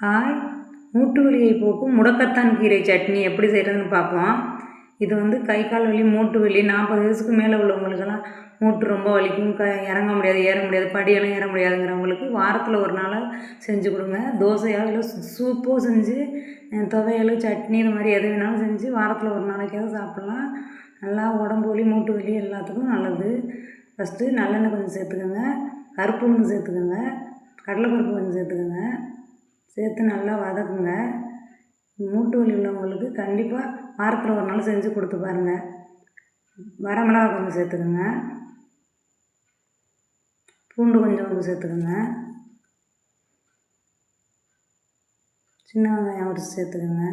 Hi. மூட்டு வலியை போக்கும் முடக்கத்தான் கீரை சட்னி. எப்படி செய்கிறதுன்னு பார்ப்போம். இது வந்து கை கால் வலி மூட்டு வலி. நாற்பது வயசுக்கு மேலே உள்ளவங்களுக்கெல்லாம் மூட்டு ரொம்ப வலிக்கும். க இறங்க முடியாது ஏற முடியாது படியெல்லாம் ஏற முடியாதுங்கிறவங்களுக்கு வாரத்தில் ஒரு நாள் செஞ்சு கொடுங்க. தோசையாக இல்லை சூப்போ செஞ்சு துவையல் சட்னி இது மாதிரி எது வேணாலும் செஞ்சு வாரத்தில் ஒரு நாளைக்காவது சாப்பிட்லாம். நல்லா உடம்பு வலி மூட்டு வலி எல்லாத்துக்கும் நல்லது. ஃபஸ்ட்டு நல்லெண்ணெய் கொஞ்சம் சேர்த்துக்கோங்க. கருப்பு கொஞ்சம் சேர்த்துக்கோங்க. கடலைப்பருப்பு கொஞ்சம் சேர்த்துக்கோங்க. சேர்த்து நல்லா வதக்குங்க. மூட்டு வலி உள்ளவங்களுக்கு கண்டிப்பாக வாரத்தில் ஒரு நாள் செஞ்சு கொடுத்து பாருங்கள் வரமிளகா கொஞ்சம் சேர்த்துக்குங்க. பூண்டு கொஞ்சம் கொஞ்சம் சேர்த்துக்குங்க. சின்ன வெங்காயம் ஒரு சேர்த்துக்குங்க.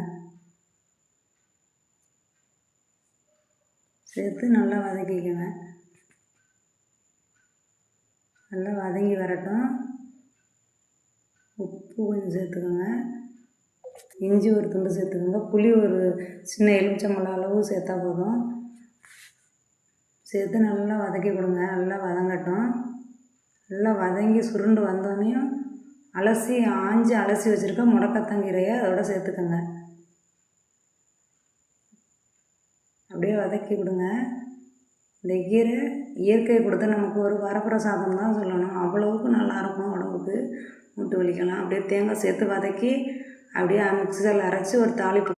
சேர்த்து நல்லா வதக்கிக்கோங்க. நல்லா வதங்கி வரட்டும். உப்பு கொஞ்சம் சேர்த்துக்கோங்க. இஞ்சி ஒரு துண்டு சேர்த்துக்கோங்க. புளி ஒரு சின்ன எலுமிச்சம்பழம் அளவு சேர்த்தா போதும். சேர்த்து நல்லா வதக்கி கொடுங்க. நல்லா வதங்கட்டும். நல்லா வதங்கி சுருண்டு வந்தோடனையும் அலசி ஆஞ்சி அலசி வச்சுருக்க முடக்கத்தங்கீரையை அதோட சேர்த்துக்கோங்க. அப்படியே வதக்கி கொடுங்க. இந்த கீரை இயற்கை கொடுத்து நமக்கு ஒரு வரப்பிரசாதம் தான் சொல்லணும். அவ்வளவுக்கு நல்லாயிருக்கும் உடம்புக்கு. மூட்டு வலிக்கலாம் அப்படியே தேங்காய் சேர்த்து வதக்கி அப்படியே மிக்சரில் அரைச்சி ஒரு தாளிப்பு